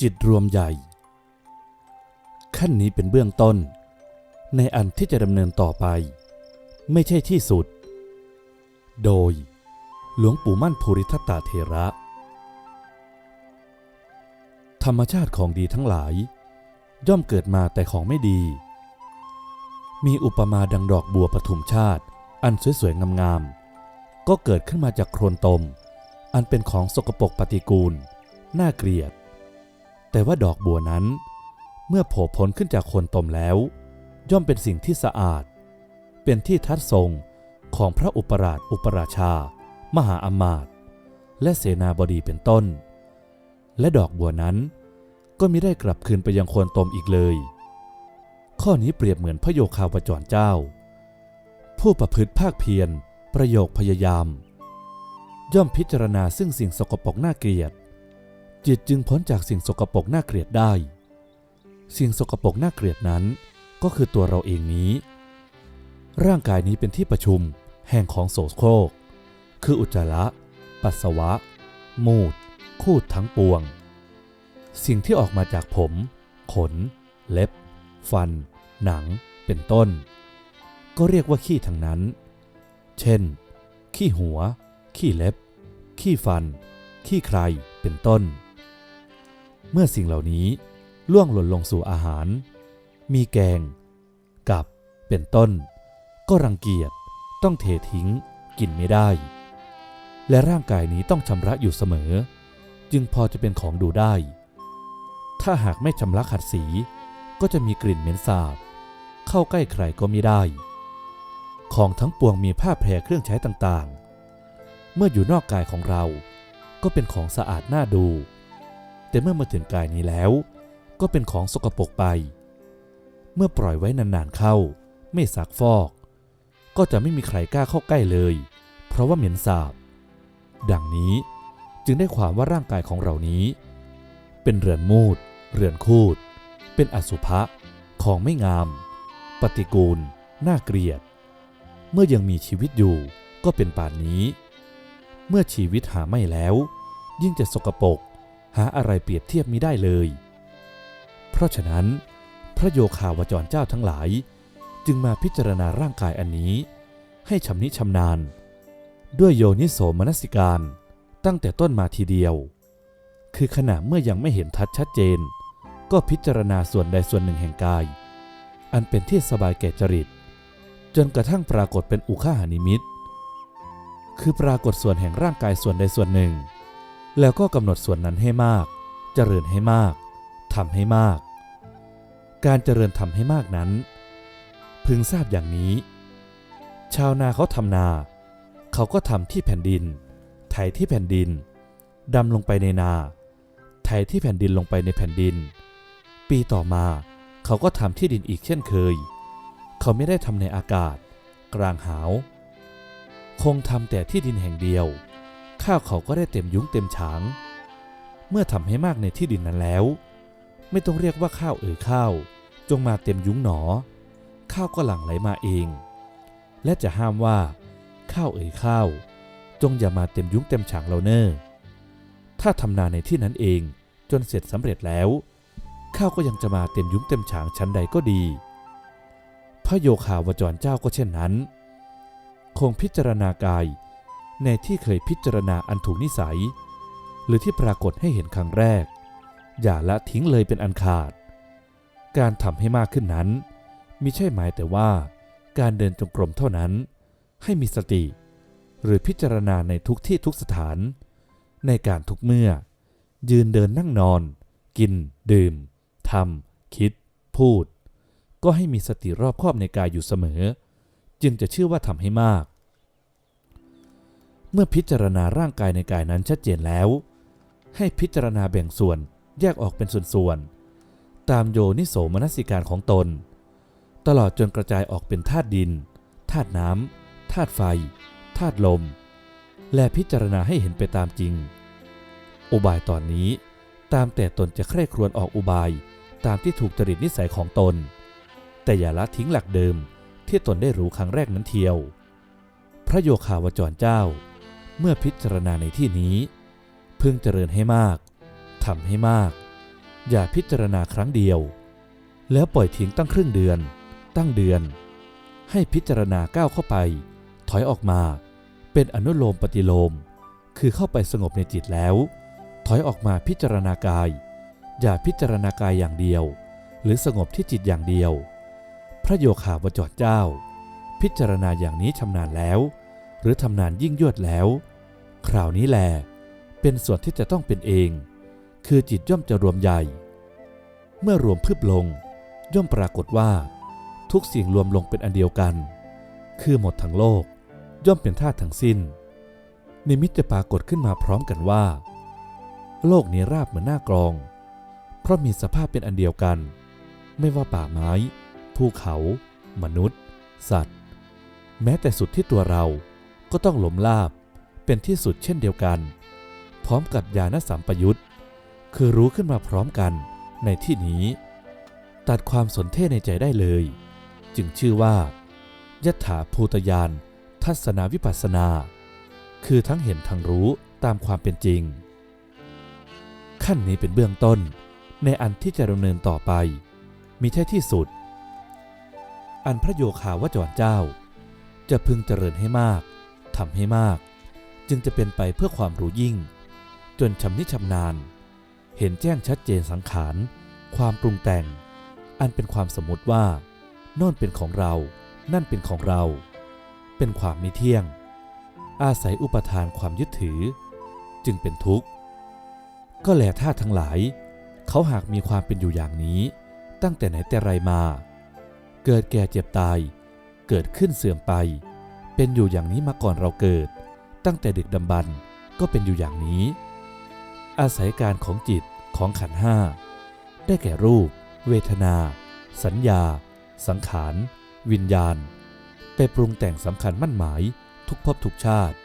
จิตรวมใหญ่ ขั้นนี้เป็นเบื้องต้น ในอันที่จะดำเนินต่อไป ไม่ใช่ที่สุด โดย หลวงปู่มั่นภูริทัตตาเทระ ธรรมชาติของดีทั้งหลาย ย่อมเกิดมาแต่ของไม่ดี มีอุปมาดังดอกบัวปฐุมชาติ อันสวยๆงามๆ ก็เกิดขึ้นมาจากโครนตม อันเป็นของสกปรกปฏิกูล น่าเกลียด แต่ว่าดอกบัวนั้น เมื่อโผล่พ้นขึ้นจากโคนตมแล้ว ย่อมเป็นสิ่งที่สะอาด เป็นที่ทัดทรงของพระอุปราชอุปราชา มหาอมาตย์และเสนาบดีเป็นต้น และดอกบัวนั้นก็มิได้กลับคืนไปยังโคนตมอีกเลย ข้อนี้เปรียบเหมือนพระโยคาวจรเจ้า ผู้ประพฤติภาคเพียร ประโยคพยายาม ย่อมพิจารณาซึ่งสิ่งสกปรกน่าเกลียด จิตจึงพ้นจากสิ่งสกปรกน่าเกลียดได้ สิ่งสกปรกน่าเกลียดนั้นก็คือตัวเราเองนี้ ร่างกายนี้เป็นที่ประชุมแห่งของโสโครก คืออุจจาระ ปัสสาวะ มูด คูดทั้งปวง สิ่งที่ออกมาจากผม ขน เล็บ ฟัน หนัง เป็นต้น ก็เรียกว่าขี้ทั้งนั้น เช่น ขี้หัว ขี้เล็บ ขี้ฟัน ขี้ใคร เป็นต้น เมื่อสิ่งเหล่านี้ล่วงหล่นลงสู่อาหาร มีแกง กับ เป็นต้น ก็รังเกียจ ต้องเททิ้ง กินไม่ได้ และร่างกายนี้ต้องชำระอยู่เสมอ จึงพอจะเป็นของดูได้ ถ้าหากไม่ชำระขัดสี ก็จะมีกลิ่นเหม็นสาบ เข้าใกล้ใครก็ไม่ได้ ของทั้งปวงมีผ้าแพรเครื่องใช้ต่างๆ เมื่ออยู่นอกกายของเราก็เป็นของสะอาดน่าดู แต่เมื่อมาถึงกายนี้แล้ว ก็เป็นของสกปรกไป เมื่อปล่อยไว้นานๆเข้า ไม่ซักฟอก ก็จะไม่มีใครกล้าเข้าใกล้เลย เพราะว่าเหม็นสาบ ดังนี้จึงได้ความว่าร่างกายของเรานี้ เป็นเรือนมูด เรือนคูด เป็นอสุภะ ของไม่งาม ปฏิกูล น่าเกลียด เมื่อยังมีชีวิตอยู่ก็เป็นป่านนี้ เมื่อชีวิตหาไม่แล้ว ยิ่งจะสกปรกหาอะไรเปรียบเทียบมิได้เลย เพราะฉะนั้น พระโยคาวจรเจ้าทั้งหลาย จึงมาพิจารณาร่างกายอันนี้ ให้ชำนิชำนาญ ด้วยโยนิโสมนสิการตั้งแต่ต้นมาทีเดียว คือขณะเมื่อยังไม่เห็นทัดชัดเจน ก็พิจารณาส่วนใดส่วนหนึ่งแห่งกาย อันเป็นที่สบายแก่จริต จนกระทั่งปรากฏเป็นอุคหานิมิต คือปรากฏส่วนแห่งร่างกายส่วนใดส่วนหนึ่ง แล้วก็กำหนดส่วนนั้นให้มาก เจริญให้มากทำให้มาก การเจริญทำให้มากนั้น พึงทราบอย่างนี้ ชาวนาเขาทำนา เขาก็ทำที่แผ่นดิน ไถที่แผ่นดินดำลงไปในนา ไถที่แผ่นดินลงไปในแผ่นดิน ปีต่อมาเขาก็ทำที่ดินอีกเช่นเคย เขาไม่ได้ทำในอากาศ กลางหาว คงทำแต่ที่ดินแห่งเดียว ข้าวเขาก็ได้เต็มยุ้งเต็มฉาง เมื่อทำให้มากในที่ดินนั้นแล้ว ไม่ต้องเรียกว่าข้าวเอ่ยข้าว จงมาเต็มยุ้งหนอ ข้าวก็หลั่งไหลมาเอง และจะห้ามว่า ข้าวเอ่ยข้าว จงอย่ามาเต็มยุ้งเต็มฉางเราเนอ้อถ้าทำนาในที่นั้นเองจนเสร็จสำเร็จแล้ว ข้าวก็ยังจะมาเต็มยุ้งเต็มฉางชั้นใดก็ดี ระโยคาวจรเจ้าก็เช่นนั้น คงพิจารณากาย ในที่เคยพิจารณาอันถูกนิสัย หรือที่ปรากฏให้เห็นครั้งแรก อย่าละทิ้งเลยเป็นอันขาด การทำให้มากขึ้นนั้นมิใช่หมายแต่ว่าการเดินจงกรมเท่านั้น ให้มีสติ หรือพิจารณาในทุกที่ทุกสถาน ในการทุกเมื่อ ยืนเดินนั่งนอน กิน ดื่มทำคิด พูด ก็ให้มีสติรอบคอบในกายอยู่เสมอ จึงจะชื่อว่าทำให้มาก เมื่อพิจารณาร่างกายในกายนั้นชัดเจนแล้ว ให้พิจารณาแบ่งส่วนแยกออกเป็นส่วนๆตามโยนิโสมนสิการของตน ตลอดจนกระจายออกเป็นธาตุดินธาตุน้ำธาตุไฟธาตุลม และพิจารณาให้เห็นไปตามจริง อุบายตอนนี้ตามแต่ตนจะใคร่ครวญออกอุบายตามที่ถูกจริตนิสัยของตน แต่อย่าละทิ้งหลักเดิมที่ตนได้รู้ครั้งแรกนั้นเทียวพพระโยคาวจรเจ้า เมื่อพิจารณาในที่นี้ พึงเจริญให้มากทำให้มาก อย่าพิจารณาครั้งเดียว แล้วปล่อยทิ้งตั้งครึ่งเดือน ตั้งเดือน ให้พิจารณาก้าวเข้าไป ถอยออกมา เป็นอนุโลมปฏิโลม คือเข้าไปสงบในจิตแล้ว ถอยออกมาพิจารณากาย อย่าพิจารณากายอย่างเดียว หรือสงบที่จิตอย่างเดียว พระโยคาวจรเจ้า พิจารณาอย่างนี้ชำนาญแล้ว หรือทำนานยิ่งยวดแล้ว คราวนี้แล เป็นส่วนที่จะต้องเป็นเอง คือจิตย่อมจะรวมใหญ่ เมื่อรวมพึบลง ย่อมปรากฏว่า ทุกสิ่งรวมลงเป็นอันเดียวกัน คือหมดทั้งโลก ย่อมเป็นธาตุทั้งสิ้น นิมิตจะปรากฏขึ้นมาพร้อมกันว่า โลกนี้ราบเหมือนหน้ากรอง เพราะมีสภาพเป็นอันเดียวกัน ไม่ว่าป่าไม้ ภูเขา มนุษย์ สัตว์ แม้แต่สุดที่ตัวเราก็ต้องหลมลาบเป็นที่สุดเช่นเดียวกัน พร้อมกับญาณสัมปยุตคือรู้ขึ้นมาพร้อมกันในที่นี้ ตัดความสนเทในใจได้เลย จึงชื่อว่ายถาภูตยานทัศนาวิปัสนา คือทั้งเห็นทั้งรู้ตามความเป็นจริง ขั้นนี้เป็นเบื้องต้นในอันที่จะดำเนินต่อไปมิใช่ที่สุด อันพระโยคาวจรเจ้า จะพึงเจริญให้มากทำให้มาก จึงจะเป็นไปเพื่อความรู้ยิ่ง จนชำนิชำนาญ เห็นแจ้งชัดเจนสังขาร ความปรุงแต่ง อันเป็นความสมมติว่าโน่นเป็นของเรา นั่นเป็นของเรา เป็นความไม่เที่ยง อาศัยอุปทานความยึดถือ จึงเป็นทุกข์ ก็แลธาทั้งหลาย เขาหากมีความเป็นอยู่อย่างนี้ ตั้งแต่ไหนแต่ไรมา เกิดแก่เจ็บตาย เกิดขึ้นเสื่อมไป เป็นอยู่อย่างนี้มาก่อนเราเกิด ตั้งแต่เด็กดำบรรก็เป็นอยู่อย่างนี้ อาศัยการของจิตของขันห้า ได้แก่รูป เวทนา สัญญา สังขาร วิญญาณ ไปปรุงแต่งสำคัญมั่นหมายทุกภพทุกชาติ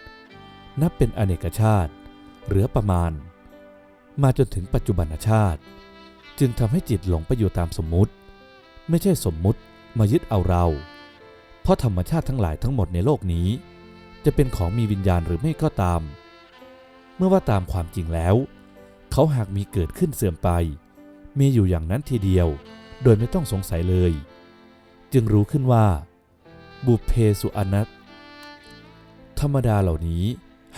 นับเป็นอเนกชาติ เหลือประมาณ มาจนถึงปัจจุบันชาติ จึงทำให้จิตหลงไปอยู่ตามสมมุติ ไม่ใช่สมมุติ มายึดเอาเรา เพราะธรรมชาติทั้งหลายทั้งหมดในโลกนี้ จะเป็นของมีวิญญาณหรือไม่ก็ตาม เมื่อว่าตามความจริงแล้ว เขาหากมีเกิดขึ้นเสื่อมไป มีอยู่อย่างนั้นทีเดียว โดยไม่ต้องสงสัยเลย จึงรู้ขึ้นว่า บุเพสุอนัตธรรมดาเหล่านี้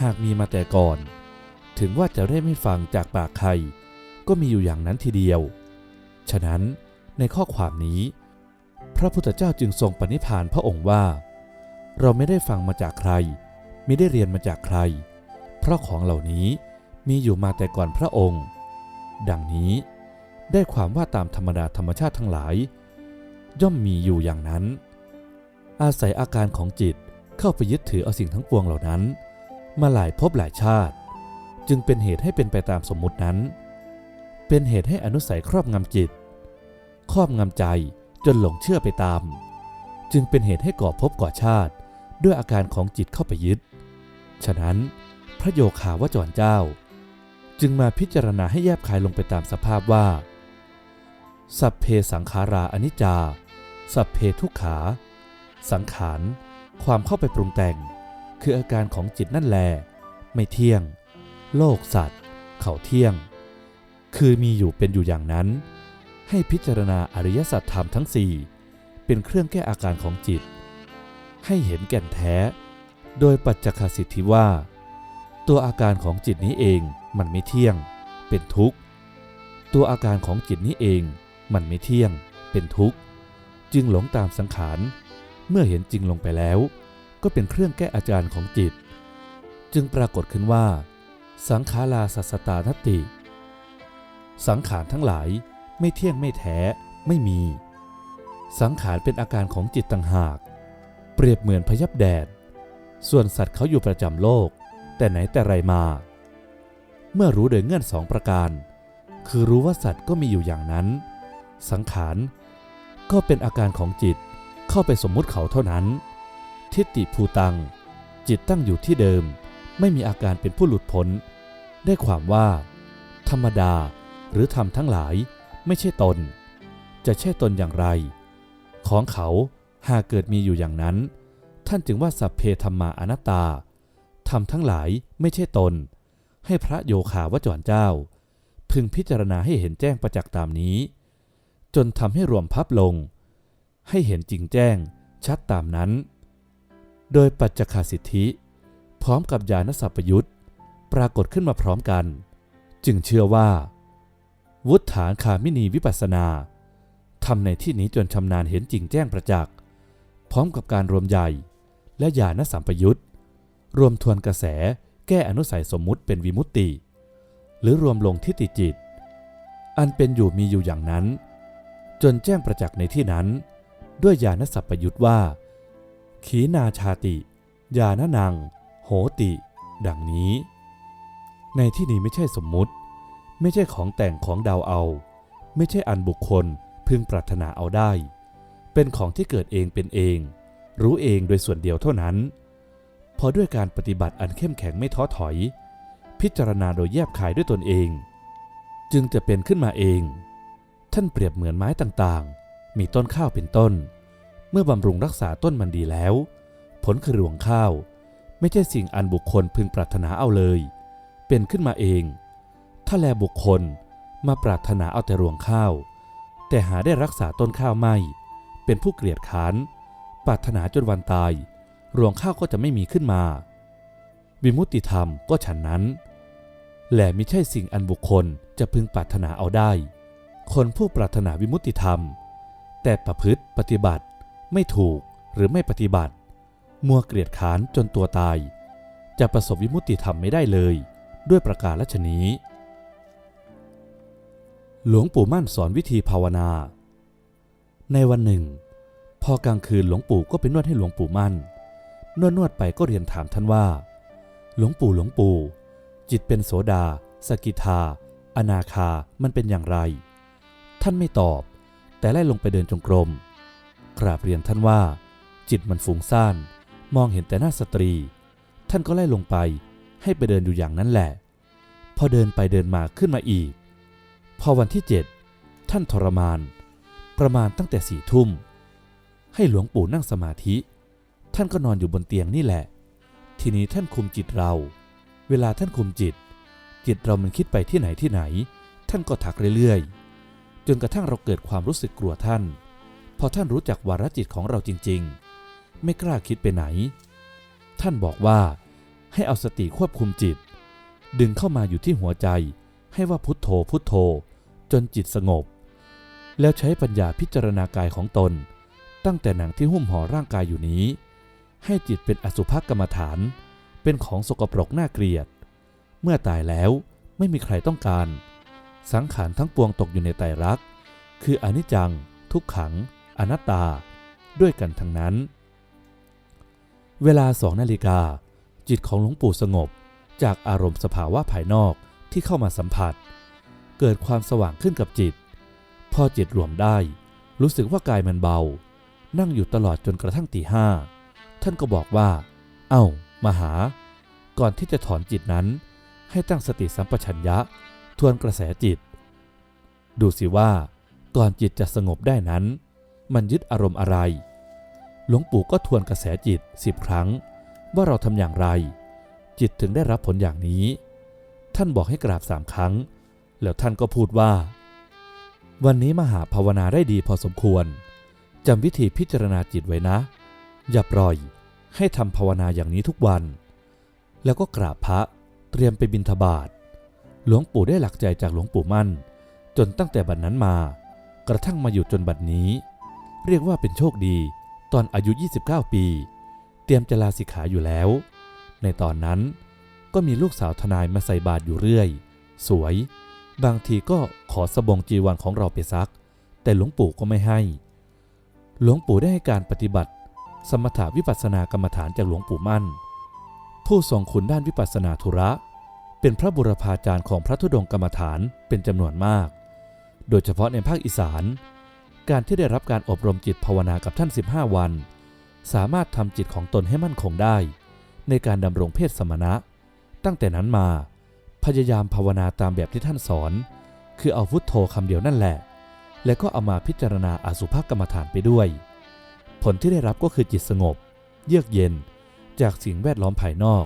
หากมีมาแต่ก่อน ถึงว่าจะได้ไม่ฟังจากปากใคร ก็มีอยู่อย่างนั้นทีเดียว ฉะนั้นในข้อความนี้ พระพุทธเจ้าจึงทรงปณิพานพระองค์ว่า เราไม่ได้ฟังมาจากใคร ไม่ได้เรียนมาจากใคร เพราะของเหล่านี้มีอยู่มาแต่ก่อนพระองค์ ดังนี้ได้ความว่าตามธรรมดาธรรมชาติทั้งหลาย ย่อมมีอยู่อย่างนั้น อาศัยอาการของจิตเข้าไปยึดถือเอาสิ่งทั้งปวงเหล่านั้น มาหลายภพหลายชาติ จึงเป็นเหตุให้เป็นไปตามสมมุตินั้น เป็นเหตุให้อนุสัยครอบงำจิต ครอบงำใจ จนหลงเชื่อไปตาม จึงเป็นเหตุให้ก่อภพก่อชาติ ด้วยอาการของจิตเข้าไปยึด ฉะนั้นพระโยคาวจรเจ้า จึงมาพิจารณาให้แยบคายลงไปตามสภาพว่า สัพเพสังขาราอนิจจา สัพเพทุกขา สังขาร ความเข้าไปปรุงแต่ง คืออาการของจิตนั่นแล ไม่เที่ยง โลกสัตว์ เขาเที่ยง คือมีอยู่เป็นอยู่อย่างนั้น ให้พิจารณาอริยสัจธรรมทั้งสี่เป็นเครื่องแก้อาการของจิต ให้เห็นแก่นแท้ โดยปัจจคสิทธิว่า ตัวอาการของจิตนี้เองมันไม่เที่ยง เป็นทุกข์ ตัวอาการของจิตนี้เองมันไม่เที่ยง เป็นทุกข์ จึงหลงตามสังขาร เมื่อเห็นจริงลงไปแล้ว ก็เป็นเครื่องแก้อาการของจิต จึงปรากฏขึ้นว่า สังขาราสัสตานติ สังขารทั้งหลาย ไม่เที่ยงไม่แท้ไม่มี สังขารเป็นอาการของจิตต่างหาก เปรียบเหมือนพยับแดด ส่วนสัตว์เขาอยู่ประจำโลก แต่ไหนแต่ไรมา เมื่อรู้โดยเงื่อนสองประการ คือรู้ว่าสัตว์ก็มีอยู่อย่างนั้น สังขารก็เป็นอาการของจิตเข้าไปสมมุติเขาเท่านั้น ทิฏฐิภูตัง จิตตั้งอยู่ที่เดิม ไม่มีอาการเป็นผู้หลุดพ้น ได้ความว่า ธรรมดาหรือธรรมทั้งหลาย ไม่ใช่ตน จะใช่ตนอย่างไร ของเขาหากเกิดมีอยู่อย่างนั้น ท่านจึงว่าสัพเพธรรมาอนัตตาทำทั้งหลายไม่ใช่ตน ให้พระโยคาวจรเจ้า พึงพิจารณาให้เห็นแจ้งประจักษ์ตามนี้ จนทำให้รวมพับลง ให้เห็นจริงแจ้งชัดตามนั้น โดยปัจจคสิทธิ พร้อมกับญาณสัพพยุตปรากฏขึ้นมาพร้อมกัน จึงเชื่อว่า วุฒฐานคามินีวิปัสนาทำในที่นี้จนชำนาญเห็นจริงแจ้งประจักษ์พร้อมกับการรวมใหญ่ และญาณสัมปยุตรวมทวนกระแสแก้อนุสัยสมมุติเป็นวิมุตติ หรือรวมลงทิฏฐิจิต อันเป็นอยู่มีอยู่อย่างนั้น จนแจ้งประจักษ์ในที่นั้น ด้วยญาณสัพปยุตว่า ขีนาชาติญาณนัง โหติ ดังนี้ ในที่นี้ไม่ใช่สมมุติ ไม่ใช่ของแต่งของเดาวเอา ไม่ใช่อันบุคคลพึงปรารถนาเอาได้ เป็นของที่เกิดเองเป็นเอง รู้เองโดยส่วนเดียวเท่านั้น พอด้วยการปฏิบัติอันเข้มแข็งไม่ท้อถอย พิจารณาโดยแยบขายด้วยตนเอง จึงจะเป็นขึ้นมาเอง ท่านเปรียบเหมือนไม้ต่างๆ มีต้นข้าวเป็นต้น เมื่อบำรุงรักษาต้นมันดีแล้ว ผลคือรวงข้าว ไม่ใช่สิ่งอันบุคคลพึงปรารถนาเอาเลย เป็นขึ้นมาเอง ถ้าแลบุคคลมาปรารถนาเอาแต่รวงข้าว แต่หาได้รักษาต้นข้าวไม่ เป็นผู้เกลียดค้านปรารถนาจนวันตาย รวงข้าวก็จะไม่มีขึ้นมา วิมุตติธรรมก็ฉันนั้น และม่ใช่สิ่งอันบุคคลจะพึงปรารถนาเอาได้ คนผู้ปรารถนาวิมุตติธรรม แต่ประพฤติปฏิบัติไม่ถูกหรือไม่ปฏิบัติ มัวเกลียดค้านจนตัวตาย จะประสบวิมุตติธรรมไม่ได้เลย ด้วยประการฉนี้ หลวงปู่มั่นสอนวิธีภาวนา ในวันหนึ่ง พอกลางคืนหลวงปู่ก็ไปนวดให้หลวงปู่มั่น นวดนวดไปก็เรียนถามท่านว่า หลวงปู่หลวงปู่ จิตเป็นโสดา สกิทา อนาคา มันเป็นอย่างไร ท่านไม่ตอบ แต่ไล่ลงไปเดินจงกรม กราบเรียนท่านว่า จิตมันฟุ้งซ่าน มองเห็นแต่หน้าสตรี ท่านก็ไล่ลงไป ให้ไปเดินอยู่อย่างนั้นแหละ พอเดินไปเดินมาขึ้นมาอีก พอวันที่เจ็ดท่านทรมาน ประมาณตั้งแต่สี่ทุ่ม ให้หลวงปู่นั่งสมาธิ ท่านก็นอนอยู่บนเตียงนี่แหละ ทีนี้ท่านคุมจิตเรา เวลาท่านคุมจิต จิตเรามันคิดไปที่ไหนที่ไหน ท่านก็ถักเรื่อยๆ จนกระทั่งเราเกิดความรู้สึกกลัวท่าน พอท่านรู้จักวาระจิตของเราจริงๆ ไม่กล้าคิดไปไหน ท่านบอกว่าให้เอาสติควบคุมจิต ดึงเข้ามาอยู่ที่หัวใจ ให้ว่าพุทโธพุทโธ จนจิตสงบ แล้วใช้ปัญญาพิจารณากายของตน ตั้งแต่หนังที่หุ้มห่อร่างกายอยู่นี้ ให้จิตเป็นอสุภกรรมฐาน เป็นของสกปรกน่าเกลียด เมื่อตายแล้วไม่มีใครต้องการ สังขารทั้งปวงตกอยู่ในไตรลักษณ์คืออนิจจัง ทุกขัง อนัตตา ด้วยกันทั้งนั้น เวลาสองนาฬิกาจิตของหลวงปู่สงบจากอารมณ์สภาวะภายนอก ที่เข้ามาสัมผัส เกิดความสว่างขึ้นกับจิต พอจิตรวมได้ รู้สึกว่ากายมันเบา นั่งอยู่ตลอดจนกระทั่งตีห้าท่านก็บอกว่า เอ้า มาหา ก่อนที่จะถอนจิตนั้น ให้ตั้งสติสัมปชัญญะ ทวนกระแสจิต ดูสิว่า ก่อนจิตจะสงบได้นั้น มันยึดอารมณ์อะไร หลวงปู่ก็ทวนกระแสจิตสิบครั้ง ว่าเราทำอย่างไร จิตถึงได้รับผลอย่างนี้ ท่านบอกให้กราบสามครั้ง แล้วท่านก็พูดว่า วันนี้มหาภาวนาได้ดีพอสมควรจำวิธีพิจารณาจิตไว้นะ อย่าปล่อยให้ทำภาวนาอย่างนี้ทุกวัน แล้วก็กราบพระเตรียมไปบิณฑบาตหลวงปู่ได้หลักใจจากหลวงปู่มั่น จนตั้งแต่บัดนนั้นมา กระทั่งมาอยู่จนบัดนี้ เรียกว่าเป็นโชคดีตอนอายุ 29 ปี เตรียมจะลาสิกขาอยู่แล้ว ในตอนนั้น ก็มีลูกสาวทนายมาใส่บาตรอยู่เรื่อย สวย บางทีก็ขอสบงจีวรของเราไปซัก แต่หลวงปู่ก็ไม่ให้ หลวงปู่ได้ให้การปฏิบัติ สมถาวิปัสสนากรรมฐานจากหลวงปู่มั่น ผู้ทรงคุณด้านวิปัสสนาธุระ เป็นพระบุรพาจารย์ของพระธุดงค์กรรมฐานเป็นจำนวนมาก โดยเฉพาะในภาคอีสาน การที่ได้รับการอบรมจิตภาวนากับท่าน 15 วัน สามารถทำจิตของตนให้มั่นคงได้ ในการดำรงเพศสมณะ ตั้งแต่นั้นมา พยายามภาวนาตามแบบที่ท่านสอน คือเอาพุทโธคำเดียวนั่นแหละ และก็เอามาพิจารณาอาสุภกรรมฐานไปด้วย ผลที่ได้รับก็คือจิตสงบ เยือกเย็น จากสิ่งแวดล้อมภายนอก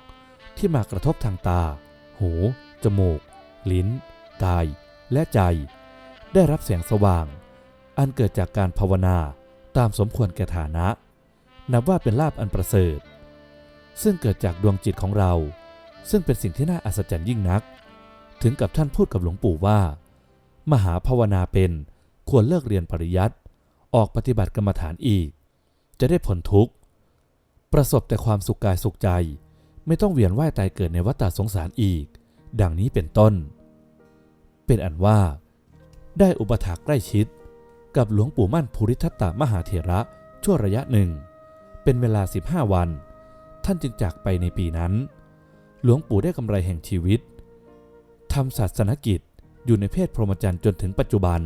ที่มากระทบทางตา หู จมูก ลิ้น กาย และใจ ได้รับแสงสว่าง อันเกิดจากการภาวนาตามสมควรแก่ฐานะ นับว่าเป็นลาภอันประเสริฐ ซึ่งเกิดจากดวงจิตของเรา ซึ่งเป็นสิ่งที่น่าอัศจรรย์ยิ่งนัก ถึงกับท่านพูดกับหลวงปู่ว่า มหาภาวนาเป็นควรเลิกเรียนปริยัติออกปฏิบัติกรรมฐานอีก จะได้ผลทุกข์ ประสบแต่ความสุขกายสุขใจ ไม่ต้องเวียนว่ายตายเกิดในวัฏสงสารอีก ดังนี้เป็นต้น เป็นอันว่า ได้อุปถากใกล้ชิด กับหลวงปู่มั่นภูริทัตตมหาเถระชั่วระยะหนึ่ง เป็นเวลา 15 วัน ท่านจึงจากไปในปีนั้น หลวงปู่ได้กำไรแห่งชีวิตทำศาสนกิจอยู่ในเพศพรหมจรรย์จนถึงปัจจุบัน